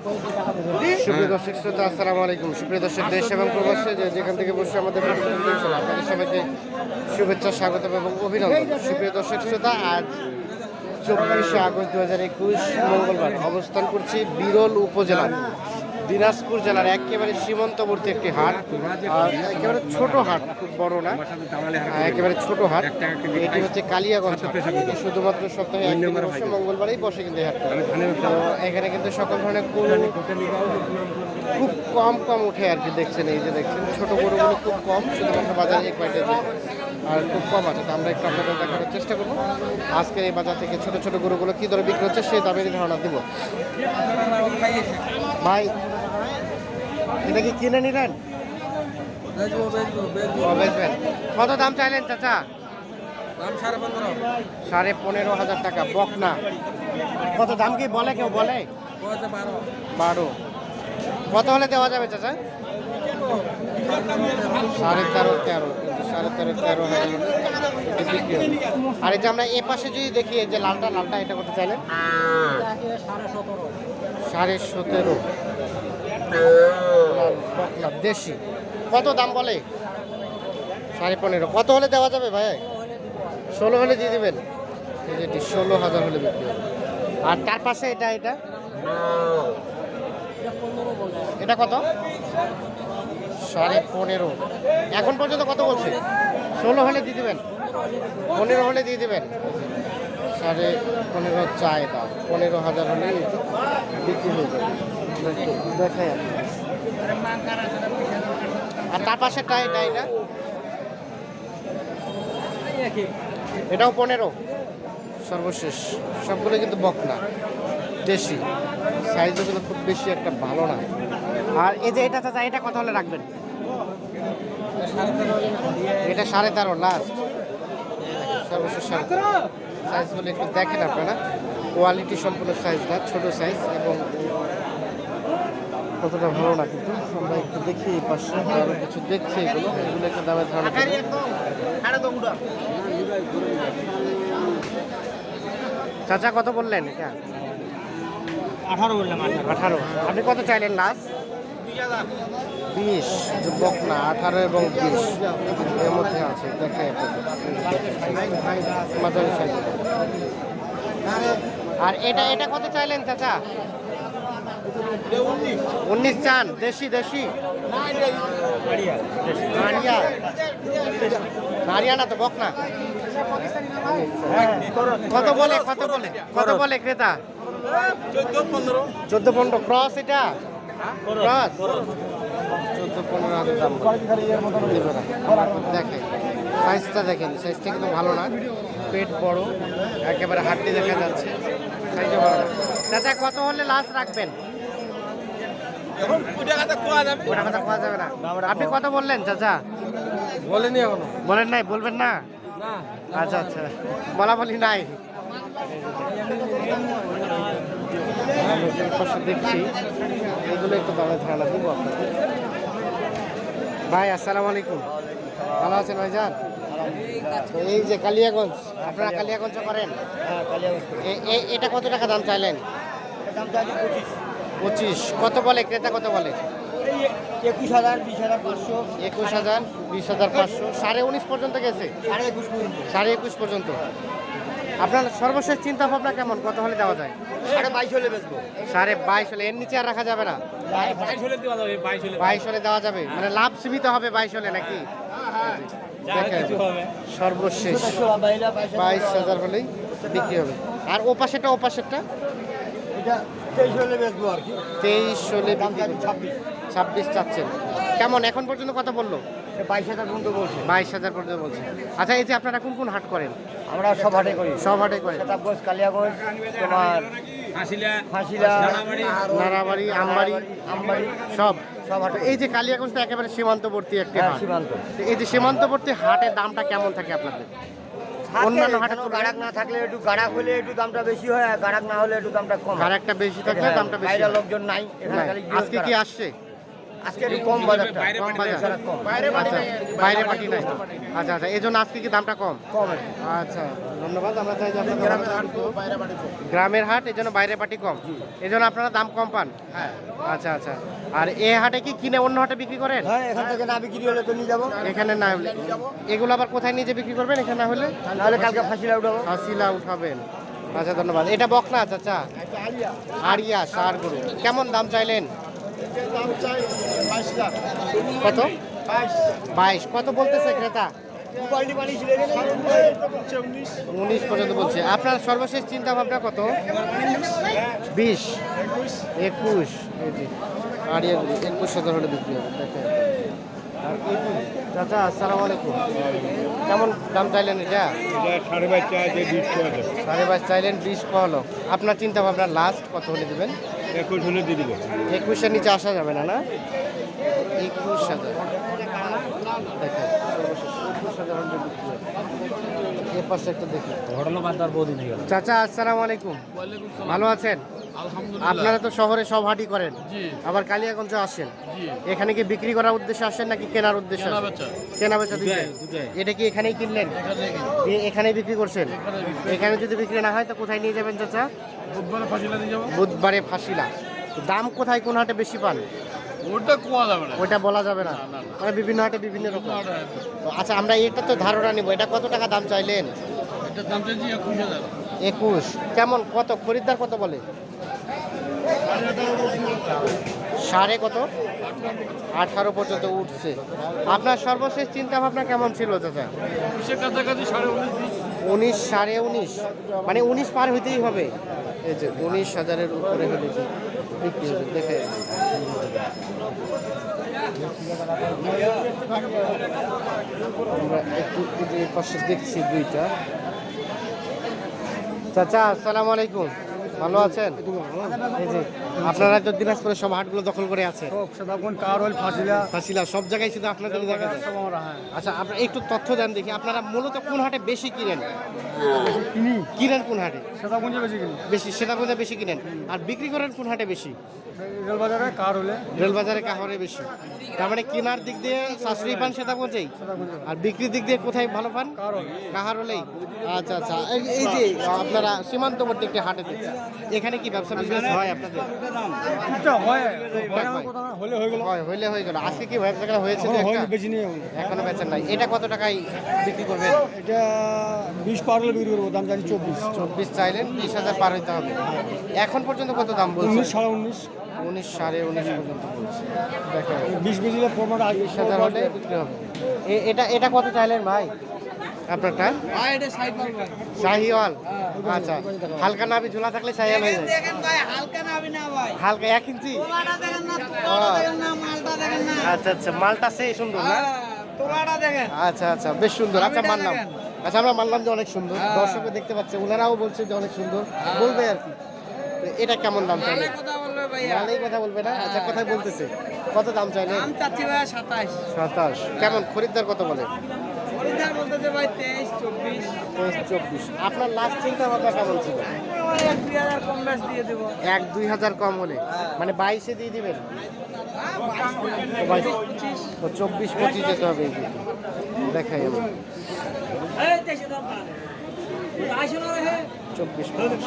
সুপ্রিয় দর্শক শ্রোতা, আসসালামু আলাইকুম। সুপ্রিয় দর্শক, দেশ এবং প্রবাসে যেখান থেকে বসে আমাদের আপনাদের সবাইকে শুভেচ্ছা স্বাগত এবং অভিনন্দন। সুপ্রিয় দর্শক শ্রোতা, আজ চব্বিশে আগস্ট দু হাজার একুশ মঙ্গলবার অবস্থান করছি বিরল উপজেলা দিনাজপুর জেলার একেবারে সীমান্তবর্তী একটি হাট। আর একেবারে ছোট হাট খুব বড় না। একেবারে ছোট হাট। এটি হচ্ছে কালিয়াগঞ্জ। শুধুমাত্র সপ্তাহে একদিন বসে মঙ্গলবারই বসে কিন্তু এই হাটটা। তো এখানে কিন্তু সকল ধরনের গরু খুব কম কম উঠে আর কি দেখছেন এই যে দেখছেন। ছোট গরুগুলো খুব কম শুধুমাত্র বাজারে এক আর খুব কম আছে। তো আমরা একটু আপনাদের দেখানোর চেষ্টা করব। আজকের এই বাজার থেকে ছোট ছোট গরুগুলো কী দরে বিক্রি হচ্ছে সেই দামেরই ধারণা দেবো। ভাই এটা কি কিনে নিলেন? বেচবেন কত দাম চাইলেন চাচা? সাড়ে পনেরো। হাজার টাকা বকনা। কত দাম কি বলে কেউ বলে? বারো। কত হলে দেওয়া যাবে চাচা? সাড়ে তেরো তেরো। সাড়ে তেরো তেরো এটি আর এই যে আমরা এ পাশে যদি দেখি এই যে লালটা লালটা এটা করতে চাইলেন? সাড়ে সতেরো। দেশি। কত দাম বলে? সাড়ে পনেরো। কত হলে দেওয়া যাবে ভাই? ষোলো হলে দিয়ে দেবেন। এই যে এটি ষোলো হাজার হলে বিক্রি আর তার পাশে এটা এটা? এটা কত? সাড়ে পনেরো। এখন পর্যন্ত কত বলছে? ষোলো হলে দিয়ে দেবেন। পনেরো হলে দিয়ে দেবেন। সাড়ে পনেরো চায় দাম। পনেরো হাজার হলে বিক্রি হয়ে যাবে। দেখাই আর তার পাশেরটা এটা এটা এটাও পনেরো। সর্বশেষ। সবগুলো কিন্তু বকনা। দেশি। সাইজও কিন্তু খুব বেশি একটা ভালো না। আর এই যে এটা, চাচা, এটা কত হলে রাখবেন? এটা সাড়ে তেরো লাস্ট সর্বশেষ সাইজগুলো একটু দেখেন আপনারা। কোয়ালিটি সম্পূর্ণ সাইজ না, ছোট সাইজ এবং কতটা ভালো না কিন্তু আমরা একটু দেখি এই পাশে আরও কিছু দেখছি এগুলো। এগুলো একটা দামের ধারণা চাচা কত বললেন এটা? আঠারো বললাম আঠারো। আপনি কত চাইলেন লাস্ট বিশ যুবক না আঠারো এবং বিশ। এর মধ্যে আছে আপনাদের মাঝারি size। আর এটা এটা কত চাইলেন চাচা? উনিশ চান, দেশি দেশি? নারিয়া নারিয়া না তো বক না কত বলে কত বলে কত বলে ক্রেতা? চোদ্দ পনেরো। ক্রস এটা? ক্রস? চোদ্দ পনেরো হাজার দেখেন, সাইজটা দেখেন, সাইজটা কিন্তু ভালো না। পেট বড়, একেবারে হাড্ডি দেখা যাচ্ছে। সাইজও ভালো না। চাচা, কত হলে লাস্ট রাখবেন? ওটা কথা পাওয়া যাবে? না। আপনি কত বললেন চাচা? বলেনি এখনও। বলেন নাই বলবেন না? আচ্ছা আচ্ছা। বলা বলি নাই। দেখছি। এগুলো একটু দামে ধারণা দিব আপনাকে ভাই আসসালামু আলাইকুম। ভালো আছেন ভাইজান? এই যে কালিয়াগঞ্জ আপনারা কালিয়াগঞ্জ করেন? হ্যাঁ কালিয়াগঞ্জ এ- এ- এটা কত টাকা দাম চাইলেন? দাম চাইছি পঁচিশ। পঁচিশ। কত বলে? ক্রেতা কত বলে? একুশ হাজার বিশ হাজার পাঁচশো। একুশ হাজার বিশ হাজার পাঁচশো। সাড়ে উনিশ পর্যন্ত গেছে? সাড়ে একুশ পর্যন্ত। সাড়ে একুশ পর্যন্ত। আপনার সর্বশেষ চিন্তা ভাবনা কেমন? কত হলে দেওয়া যায়? সাড়ে বাইশ হলে বেচবো। সাড়ে বাইশ হলে। এর নিচে আর রাখা যাবে না? বাইশ হলে দেওয়া যাবে মানে লাভ সীমিত হবে বাইশ হলে নাকি? সর্বশেষ। বাইশ হাজার হলেই বিক্রি হবে। আর ও পাশেরটা ও পাশেরটা এটা তেইশ হলে বেচবো আর কি। তেইশ হলে ছাব্বিশ। ছাব্বিশ চাচ্ছেন। কেমন? এখন পর্যন্ত কত বলল? সে বাইশ হাজার পর্যন্ত বলছে। বাইশ হাজার পর্যন্ত বলছে। আচ্ছা এই যে আপনারা কোন কোন হাট করেন? আমরা সব হাটে করি। সব হাটে করেন। প্রতাপগঞ্জ কালিয়াগঞ্জ তোমার ফাঁসিলা নারাবাড়ি আমবাড়ি আমবাড়ি সব। সব হাটে। এই যে কালিয়াগঞ্জ তো একেবারে সীমান্তবর্তী একটি হ্যাঁ হাট। সীমান্ত। এই যে সীমান্তবর্তী হাটের দামটা কেমন থাকে আপনাদের? অন্যান্য হাটের গাড়াক না থাকলে একটু গাড়াক হলে একটু দামটা বেশি হয় আর গাড়াক না হলে একটু দামটা কম একটা বেশি থাকলে হ্যাঁ, দামটা বেশি লোকজন নাই খালি আজকে কি আসছে? আজকে একটু কম বাজারটা কম বাজার। কম আচ্ছা বাইরে পার্টি নাই। আচ্ছা আচ্ছা। এই জন্য আজকে কি দামটা কম? কম আচ্ছা ধন্যবাদ। আমরা চাই যে গ্রামের হাট এই জন্য বাইরে পার্টি কম। এই জন্য আপনারা দাম কম পান? আচ্ছা আচ্ছা। আর এ হাটে কি কিনে অন্য হাটে বিক্রি করেন? হ্যাঁ এখান থেকে না বিক্রি হলে তো নিয়ে যাব। এখানে না হলে। এগুলো আবার কোথায় নিজে বিক্রি করবেন? এখানে না হলে? নাহলে কালকে ফাঁসিলা উঠাবো। হাসিলা উঠাবেন। আচ্ছা ধন্যবাদ। এটা বকনা চাচা? আরিয়া সার গরু। কেমন দাম চাইলেন? কত? বাইশ। কত বলতেছে ক্রেতা? উনিশ পর্যন্ত বলছে। আপনার সর্বশেষ চিন্তা ভাবনা কত? বিশ। একুশ। গরু একুশ হাজার হলে বিক্রি হবে দেখেন আর। চাচা আসসালামু আলাইকুম। কেমন দাম চাইলেন এটা? সাড়ে বাইশ চাইলেন বিশ হলো আপনার চিন্তা ভাবনা লাস্ট কত হলে দেবেন? একুশ হলে দিয়ে দিব। একুশের নিচে আসা যাবে না না? একুশ হাজার। দেখেন এ পাশে একটা দেখি। ঘটনা বাদ আর বহুদিন চাচা আসসালামু আলাইকুম। ভালো আছেন? আপনারা তো শহরে সব হাটি করেন। আবার কালিয়াগঞ্জে আসেন। এখানে কি বিক্রি করার উদ্দেশ্যে আসেন নাকি কেনার উদ্দেশ্যে আসেন? কেনা বেচা এটা কি এখানেই কিনলেন? এখানেই বিক্রি করছেন? এখানে যদি বিক্রি না হয় তো কোথায় নিয়ে যাবেন চাচা? বুধবার ফাঁসিলা দাম কোথায় কোন হাটে বেশি পান? ওটা কোয়া যাবে না। ওইটা বলা যাবে না। মানে বিভিন্ন হাটে বিভিন্ন রকম। আচ্ছা আমরা এটা তো ধারণা নিব। এটা কত টাকা দাম চাইলেন? এটার দাম চাইছি একুশ একুশ। কেমন? কত? খরিদ্দার কত বলে? সাড়ে কত? আঠারো পর্যন্ত উঠছে। আপনার সর্বশেষ চিন্তা ভাবনা কেমন ছিল চাচা? উনিশ সাড়ে উনিশ। মানে উনিশ পার হইতেই হবে। এই যে উনিশ হাজারের উপরে হলে বিক্রি হবে দেখে আমরা একটু পাশে দেখছি দুইটা। চাচা আসসালামু আলাইকুম। ভালো আছেন? আপনারা তো দিনাজপুরের সব হাটগুলো দখল করে আছে। ফাঁসিলা। সব জায়গায় শুধু আপনাদের দেখা যায়। হ্যাঁ। আচ্ছা আপনারা একটু তথ্য দেন দেখি আপনারা মূলত কোন হাটে বেশি কিনেন? কিনি। কিনেন কোন হাটে? সদাগঞ্জে বেশি কিনি। বেশি বেশি কিনেন। আর বিক্রি করেন কোন হাটে বেশি? রেলবাজারে কার হলে রেলবাজারে কাহরে বেশি। তার মানে কেনার দিক দিয়ে সাশ্রয়ী পান সেটা আর বিক্রির দিক দিয়ে কোথায় ভালো পান? কাহার হলেই আচ্ছা আচ্ছা। এই- যে আপনারা সীমান্তবর্তী একটি হাটে দিচ্ছেন এখানে কি ব্যবসা বিজনেস হয় আপনাদের। হলে হয়ে গেল। হয় হইলে হয়ে গেল। আজকে কি ব্যবসা হয়েছে বেশি নেই এখন। বেচেন নাই। এটা কত টাকায় বিক্রি করবেন? এটা বিশ পার হলে বিক্রি করব দাম জানি চব্বিশ। চব্বিশ চাইলেন বিশ হাজার পার হইতে হবে। এখন পর্যন্ত কত দাম বলছে উনিশ সাড়ে উনিশ। উনিশ সাড়ে উনিশ পর্যন্ত বলছে। দেখা। বিশ বেজিলে প্রমাণ আগে বিশ হাজার হলে বিক্রি হবে। এটা এটা কত চাইলেন ভাই? আপনারটা? শাহিওয়াল। আচ্ছা। হালকা নাবি ঝোলা থাকলে শাহিওয়াল হয়ে যায়। দেখেন ভাই হালকা নাবি না ভাই হালকা এক ইঞ্চি? তোলাটা দেখেন না তোলাটা দেখেন না মালটা দেখেন না আচ্ছা আচ্ছা। মালটা সেই সুন্দর না? হ্যাঁ, তোলাটা দেখেন আচ্ছা আচ্ছা। বেশ সুন্দর। আচ্ছা মানলাম। আচ্ছা আমরা মানলাম যে অনেক সুন্দর। দর্শকও দেখতে পাচ্ছে ওনারাও বলছে যে অনেক সুন্দর। বলবে আর কি। এটা কেমন দাম চাইলে? মালে কথা বলবে মালেই কথা বলবে না? আচ্ছা কথাই বলতেছে? কত দাম চাইলে? সাতাশ। সাতাশ। কেমন? খরিদ্দার কত বলে? চব্বিশ। আপনার লাস্ট চিন্তা ভাবনা কেমন ছিল? এক দুই হাজার কম হলে। মানে বাইশে দিয়ে দিবেন? চব্বিশ পঁচিশ যেতে হবে এই দুটো। দেখাই আমার চব্বিশ পঁচিশ।